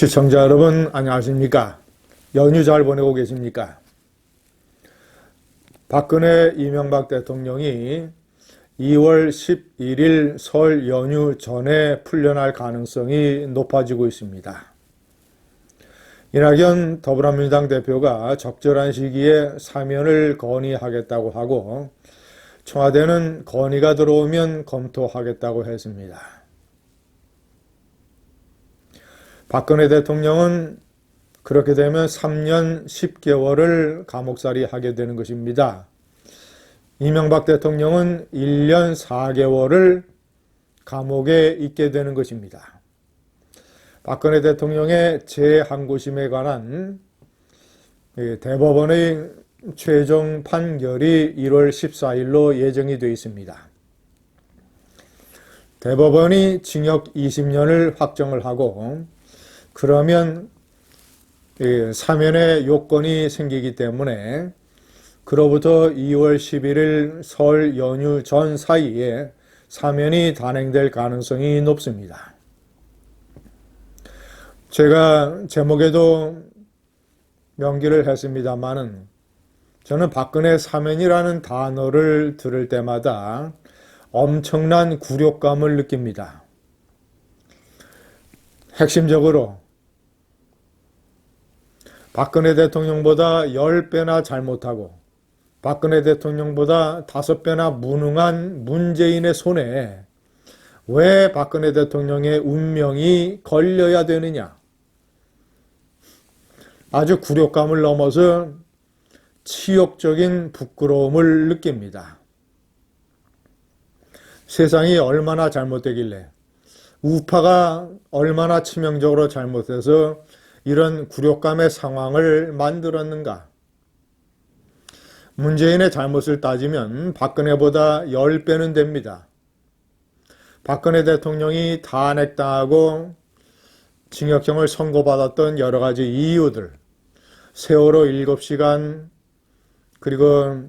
시청자 여러분 안녕하십니까? 연휴 잘 보내고 계십니까? 박근혜 이명박 대통령이 2월 11일 설 연휴 전에 풀려날 가능성이 높아지고 있습니다. 이낙연 더불어민주당 대표가 적절한 시기에 사면을 건의하겠다고 하고 청와대는 건의가 들어오면 검토하겠다고 했습니다. 박근혜 대통령은 그렇게 되면 3년 10개월을 감옥살이 하게 되는 것입니다. 이명박 대통령은 1년 4개월을 감옥에 있게 되는 것입니다. 박근혜 대통령의 재항고심에 관한 대법원의 최종 판결이 1월 14일로 예정이 되어 있습니다. 대법원이 징역 20년을 확정을 하고 그러면 사면의 요건이 생기기 때문에 그로부터 2월 11일 설 연휴 전 사이에 사면이 단행될 가능성이 높습니다. 제가 제목에도 명기를 했습니다만은 저는 박근혜 사면이라는 단어를 들을 때마다 엄청난 굴욕감을 느낍니다. 핵심적으로 박근혜 대통령보다 10배나 잘못하고 박근혜 대통령보다 5배나 무능한 문재인의 손에 왜 박근혜 대통령의 운명이 걸려야 되느냐? 아주 굴욕감을 넘어서 치욕적인 부끄러움을 느낍니다. 세상이 얼마나 잘못되길래 우파가 얼마나 치명적으로 잘못해서 이런 굴욕감의 상황을 만들었는가? 문재인의 잘못을 따지면 박근혜보다 10배는 됩니다. 박근혜 대통령이 탄핵당하고 징역형을 선고받았던 여러 가지 이유들, 세월호 7시간, 그리고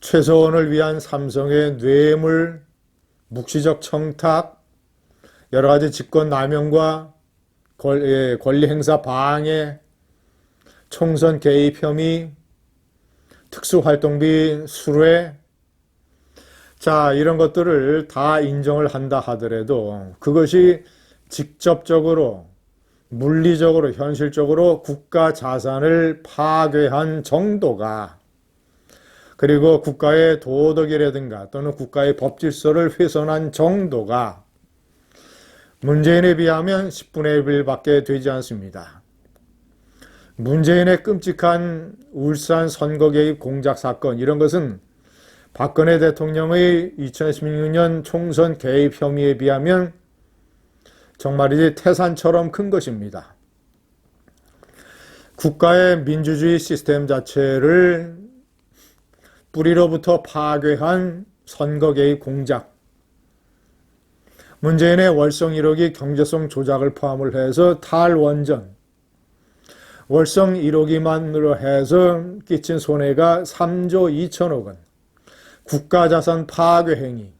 최소원을 위한 삼성의 뇌물, 묵시적 청탁, 여러 가지 직권 남용과 예, 권리 행사 방해, 총선 개입 혐의, 특수활동비 수뢰, 자, 이런 것들을 다 인정을 한다 하더라도 그것이 직접적으로, 물리적으로, 현실적으로 국가 자산을 파괴한 정도가 그리고 국가의 도덕이라든가 또는 국가의 법질서를 훼손한 정도가 문재인에 비하면 10분의 1밖에 되지 않습니다. 문재인의 끔찍한 울산 선거 개입 공작 사건 이런 것은 박근혜 대통령의 2016년 총선 개입 혐의에 비하면 정말이지 태산처럼 큰 것입니다. 국가의 민주주의 시스템 자체를 뿌리로부터 파괴한 선거 개입 공작, 문재인의 월성 1억이 경제성 조작을 포함을 해서 탈원전, 월성 1억이만으로 해서 끼친 손해가 3조 2천억 원, 국가자산 파괴 행위,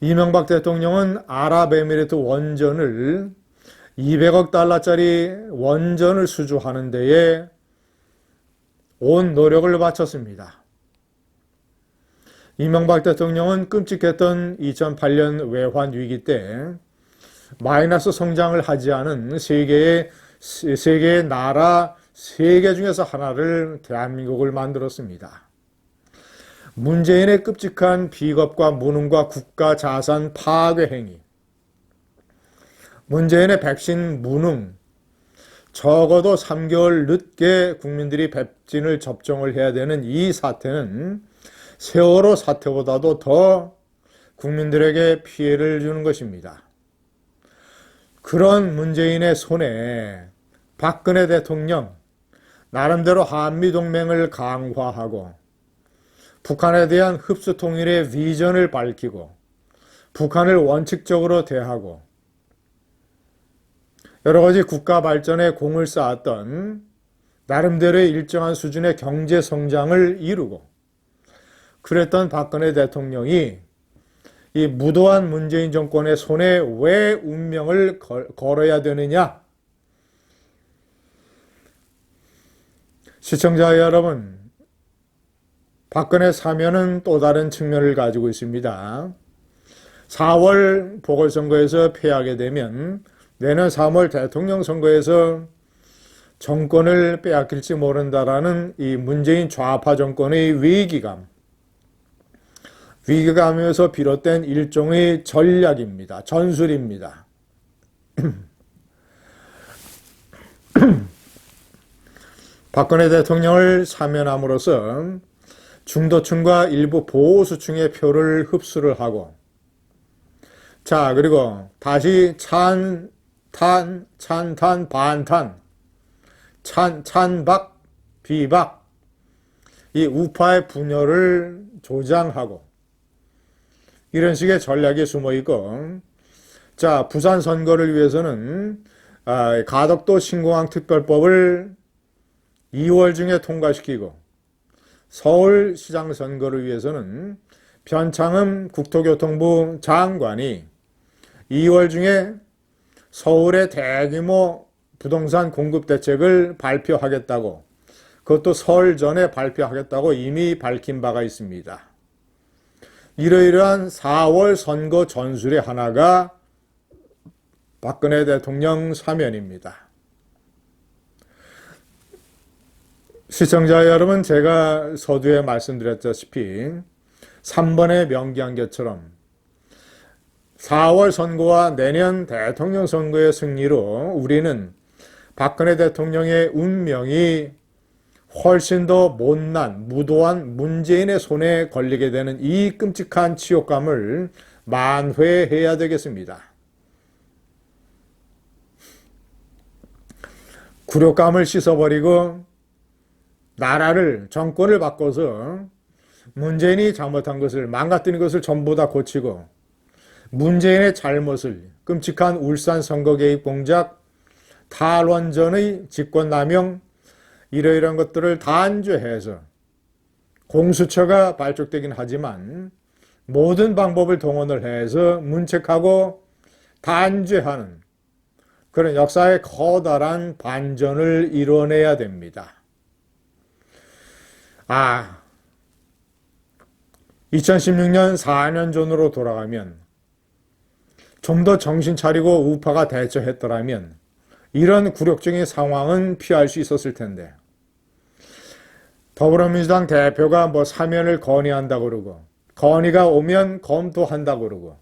이명박 대통령은 아랍에미리트 원전을 200억 달러짜리 원전을 수주하는 데에 온 노력을 바쳤습니다. 이명박 대통령은 끔찍했던 2008년 외환 위기 때 마이너스 성장을 하지 않은 세계의 세계의 나라 세 개 중에서 하나를 대한민국을 만들었습니다. 문재인의 끔찍한 비겁과 무능과 국가 자산 파괴 행위, 문재인의 백신 무능, 적어도 3개월 늦게 국민들이 백신을 접종을 해야 되는 이 사태는 세월호 사태보다도 더 국민들에게 피해를 주는 것입니다. 그런 문재인의 손에 박근혜 대통령 나름대로 한미동맹을 강화하고 북한에 대한 흡수 통일의 비전을 밝히고 북한을 원칙적으로 대하고 여러 가지 국가 발전에 공을 쌓았던 나름대로의 일정한 수준의 경제 성장을 이루고 그랬던 박근혜 대통령이 이 무도한 문재인 정권의 손에 왜 운명을 걸, 걸어야 되느냐? 시청자 여러분, 박근혜 사면은 또 다른 측면을 가지고 있습니다. 4월 보궐선거에서 패하게 되면 내년 3월 대통령 선거에서 정권을 빼앗길지 모른다라는 이 문재인 좌파 정권의 위기감, 위기감에서 비롯된 일종의 전략입니다. 전술입니다. 박근혜 대통령을 사면함으로써 중도층과 일부 보수층의 표를 흡수를 하고 자 그리고 다시 찬, 탄, 찬탄, 반탄 찬, 찬박, 비박 이 우파의 분열을 조장하고 이런 식의 전략이 숨어 있고 자 부산 선거를 위해서는 아, 가덕도 신공항 특별법을 2월 중에 통과시키고 서울시장 선거를 위해서는 변창흠 국토교통부 장관이 2월 중에 서울의 대규모 부동산 공급 대책을 발표하겠다고 그것도 설 전에 발표하겠다고 이미 밝힌 바가 있습니다. 이러이러한 4월 선거 전술의 하나가 박근혜 대통령 사면입니다. 시청자 여러분, 제가 서두에 말씀드렸다시피 3번의 명기한계처럼 4월 선거와 내년 대통령 선거의 승리로 우리는 박근혜 대통령의 운명이 훨씬 더 못난, 무도한 문재인의 손에 걸리게 되는 이 끔찍한 치욕감을 만회해야 되겠습니다. 굴욕감을 씻어버리고 나라를, 정권을 바꿔서 문재인이 잘못한 것을, 망가뜨린 것을 전부 다 고치고 문재인의 잘못을, 끔찍한 울산 선거 개입 공작, 탈원전의 집권남용, 이러이러한 것들을 단죄해서 공수처가 발족되긴 하지만 모든 방법을 동원을 해서 문책하고 단죄하는 그런 역사의 커다란 반전을 이뤄내야 됩니다. 아, 2016년 4년 전으로 돌아가면 좀 더 정신 차리고 우파가 대처했더라면 이런 굴욕적인 상황은 피할 수 있었을 텐데. 더불어민주당 대표가 뭐 사면을 건의한다 그러고 건의가 오면 검토한다 그러고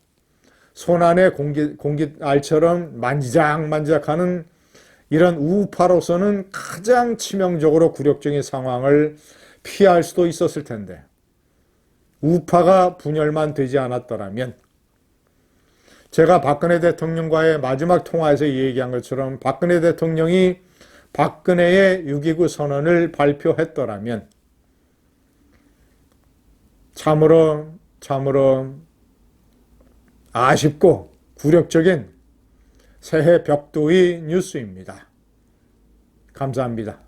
손안에 공기, 공기 알처럼 만지작만지작하는 이런 우파로서는 가장 치명적으로 굴욕적인 상황을 피할 수도 있었을 텐데 우파가 분열만 되지 않았더라면 제가 박근혜 대통령과의 마지막 통화에서 얘기한 것처럼 박근혜 대통령이 박근혜의 6.29 선언을 발표했더라면 참으로 참으로 아쉽고 굴욕적인 새해 벽두의 뉴스입니다. 감사합니다.